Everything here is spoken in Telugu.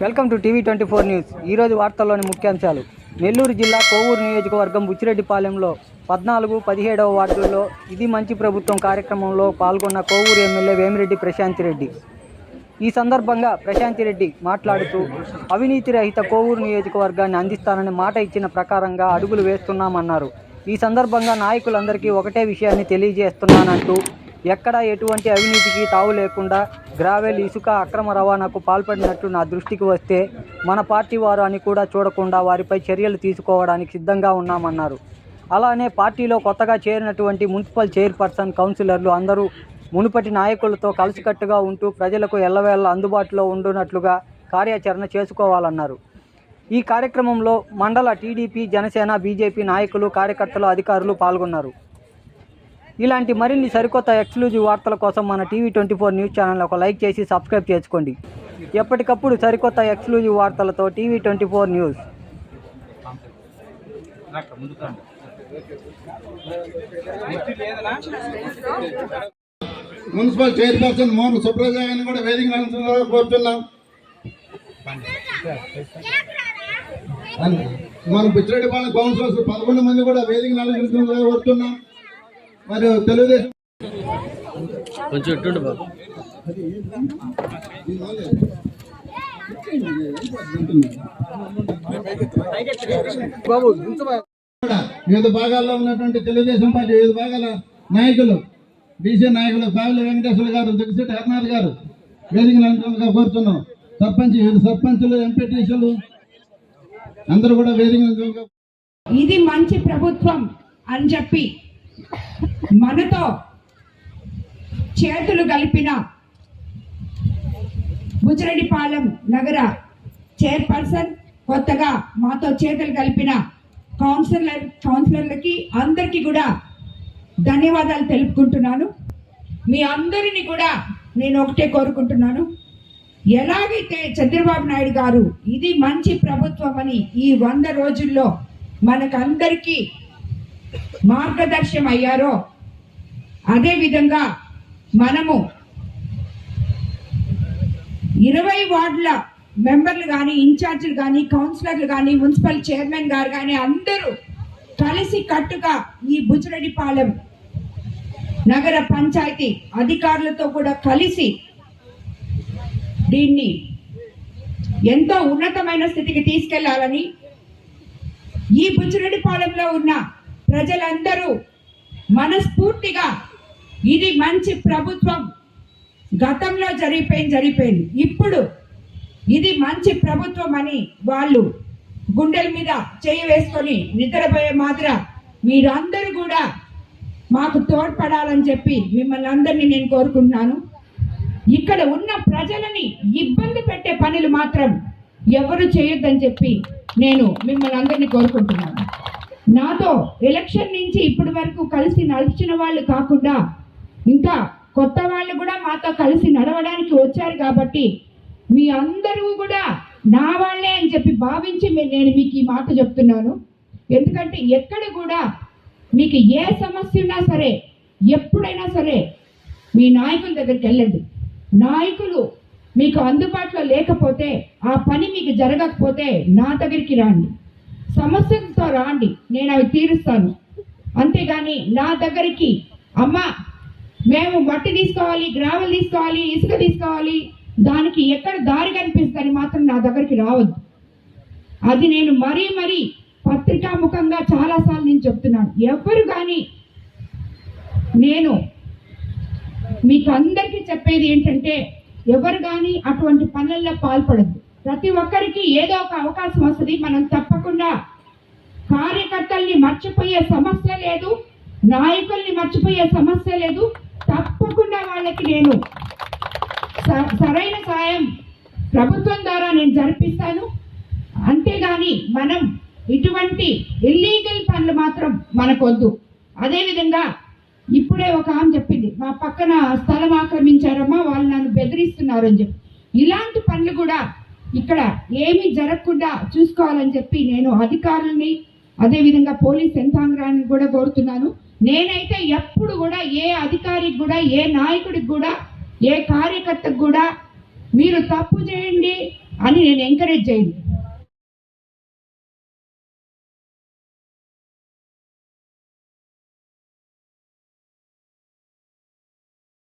Welcome to TV twenty four news. ఈరోజు వార్తల్లోని ముఖ్యాంశాలు. నెల్లూరు జిల్లా కోవూరు నియోజకవర్గం బుచ్చిరెడ్డిపాలెంలో పద్నాలుగు పదిహేడవ వార్డుల్లో ఇది మంచి ప్రభుత్వం కార్యక్రమంలో పాల్గొన్న కోవూరు ఎమ్మెల్యే వేమిరెడ్డి ప్రశాంత్ రెడ్డి. ఈ సందర్భంగా ప్రశాంత్ రెడ్డి మాట్లాడుతూ అవినీతి రహిత కోవూరు నియోజకవర్గాన్ని అందిస్తానని మాట ఇచ్చిన ప్రకారంగా అడుగులు వేస్తున్నామన్నారు. ఈ సందర్భంగా నాయకులందరికీ ఒకటే విషయాన్ని తెలియజేస్తున్నానంటూ ఎక్కడా ఎటువంటి అవినీతికి తావు లేకుండా గ్రావెల్ ఇసుక అక్రమ రవాణాకు పాల్పడినట్లు నా దృష్టికి వస్తే మన పార్టీ వారు అని కూడా చూడకుండా వారిపై చర్యలు తీసుకోవడానికి సిద్ధంగా ఉన్నామన్నారు. అలానే పార్టీలో కొత్తగా చేరినటువంటి మున్సిపల్ చైర్పర్సన్ కౌన్సిలర్లు అందరూ మునుపటి నాయకులతో కలిసికట్టుగా ఉంటూ ప్రజలకు ఎల్లవేళ అందుబాటులో ఉండునట్లుగా కార్యాచరణ చేసుకోవాలన్నారు. ఈ కార్యక్రమంలో మండల టీడీపీ జనసేన బీజేపీ నాయకులు కార్యకర్తలు అధికారులు పాల్గొన్నారు. ఇలాంటి మరిన్ని సరికొత్త ఎక్స్క్లూజివ్ వార్తల కోసం మన TV twenty four news channel ఒక లైక్ చేసి సబ్స్క్రైబ్ చేసుకోండి. ఎప్పటికప్పుడు సరికొత్త ఎక్స్క్లూజివ్ వార్తలతో TV twenty four news. Municipal chairperson Mohan Supraja గారిని కూడా వేదిక కోరుతున్నాం. మన పిచ్చిరెడ్డిపాలెం కౌన్సిలర్స్ పదకొండు మంది కూడా వేదిక అలంకరించాలని కోరుతున్నాం. మరియు తెలుగుదేశం కొంచెం ఇట్టుండి బాబు. వివిధ భాగాల్లో ఉన్నటువంటి తెలుగుదేశం పార్టీ వివిధ భాగాల నాయకులు బీసీ నాయకులు కావిలి వెంకటేశ్వర గారు దిగశెట్టి హరినాథ్ గారు వేదిక అలంకరణగా కోరుతున్నాం. సర్పంచ్ వివిధ సర్పంచులు ఎంపీటీసీలు అందరూ కూడా వేదిక ఇది మంచి ప్రభుత్వం అని చెప్పి మనతో చేతులు కలిపిన బుజ్జిరెడ్డిపాలెం నగర చైర్పర్సన్ కొత్తగా మాతో చేతులు కలిపిన కౌన్సిలర్ కౌన్సిలర్లకి అందరికీ కూడా ధన్యవాదాలు తెలుపుకుంటున్నాను. మీ అందరిని కూడా నేను ఒకటే కోరుకుంటున్నాను. ఎలాగైతే చంద్రబాబు నాయుడు గారు ఇది మంచి ప్రభుత్వం అని ఈ వంద రోజుల్లో మనకందరికీ మార్గదర్శనం అయ్యారో? అదే విధంగా మనము ఇరవై వార్డుల మెంబర్లు కానీ ఇన్ఛార్జీలు కానీ కౌన్సిలర్లు కానీ మున్సిపల్ చైర్మన్ గారు కానీ అందరూ కలిసి కట్టుగా ఈ బుజ్జిరెడ్డిపాలెం నగర పంచాయతీ అధికారులతో కూడా కలిసి దీన్ని ఎంతో ఉన్నతమైన స్థితికి తీసుకెళ్ళాలని ఈ బుజ్జిరెడ్డిపాలెంలో ఉన్న ప్రజలందరూ మనస్ఫూర్తిగా ఇది మంచి ప్రభుత్వం. గతంలో జరిగిపోయింది జరిగిపోయింది. ఇప్పుడు ఇది మంచి ప్రభుత్వం అని వాళ్ళు గుండెల మీద చేయి వేసుకొని నిద్రపోయే మాత్ర మీరందరూ కూడా మాకు తోడ్పడాలని చెప్పి మిమ్మల్ని అందరినీ నేను కోరుకుంటున్నాను. ఇక్కడ ఉన్న ప్రజలని ఇబ్బంది పెట్టే పనులు మాత్రం ఎవరు చేయొద్దని చెప్పి నేను మిమ్మల్ని అందరినీ కోరుకుంటున్నాను. నాతో ఎలక్షన్ నుంచి ఇప్పటి వరకు కలిసి నడిచిన వాళ్ళు కాకుండా ఇంకా కొత్త వాళ్ళు కూడా మాతో కలిసి నడవడానికి వచ్చారు కాబట్టి మీ అందరూ కూడా నా వాళ్ళే అని చెప్పి భావించి నేను మీకు ఈ మాట చెప్తున్నాను. ఎందుకంటే ఎక్కడ కూడా మీకు ఏ సమస్య ఉన్నా సరే ఎప్పుడైనా సరే మీ నాయకుల దగ్గరికి వెళ్ళండి. నాయకులు మీకు అందుబాటులో లేకపోతే ఆ పని మీకు జరగకపోతే నా దగ్గరికి రండి. సమస్యలతో రాండి నేను అవి తీరుస్తాను. అంతేగాని నా దగ్గరికి అమ్మ మేము మట్టి తీసుకోవాలి గ్రావెల్ తీసుకోవాలి ఇసుక తీసుకోవాలి దానికి ఎక్కడ దారి కనిపిస్తుంది మాత్రం నా దగ్గరికి రావద్దు. అది నేను మరీ మరీ పత్రికాముఖంగా చాలాసార్లు నేను చెప్తున్నాను. ఎవరు కానీ నేను మీకు అందరికీ చెప్పేది ఏంటంటే ఎవరు కానీ అటువంటి పనుల్లో పాల్పడద్దు. ప్రతి ఒక్కరికి ఏదో ఒక అవకాశం వస్తుంది. మనం తప్పకుండా కార్యకర్తల్ని మర్చిపోయే సమస్య లేదు నాయకుల్ని మర్చిపోయే సమస్య లేదు. తప్పకుండా వాళ్ళకి నేను స- సరైన సాయం ప్రభుత్వం ద్వారా నేను జరిపిస్తాను. అంతేగాని మనం ఇటువంటి ఇల్లీగల్ పనులు మాత్రం మనకొద్దు. అదేవిధంగా ఇప్పుడే ఒక ఆమె చెప్పింది మా పక్కన స్థలం ఆక్రమించారమ్మా వాళ్ళు నన్ను బెదిరిస్తున్నారు అని చెప్పి. ఇలాంటి పనులు కూడా ఇక్కడ ఏమీ జరగకుండా చూసుకోవాలని చెప్పి నేను అధికారుల్ని అదేవిధంగా పోలీస్ యంత్రాంగాన్ని కూడా కోరుతున్నాను. నేనైతే ఎప్పుడు కూడా ఏ అధికారికి కూడా ఏ నాయకుడికి కూడా ఏ కార్యకర్తకు కూడా మీరు తప్పు చేయండి అని నేను ఎంకరేజ్ చేయను.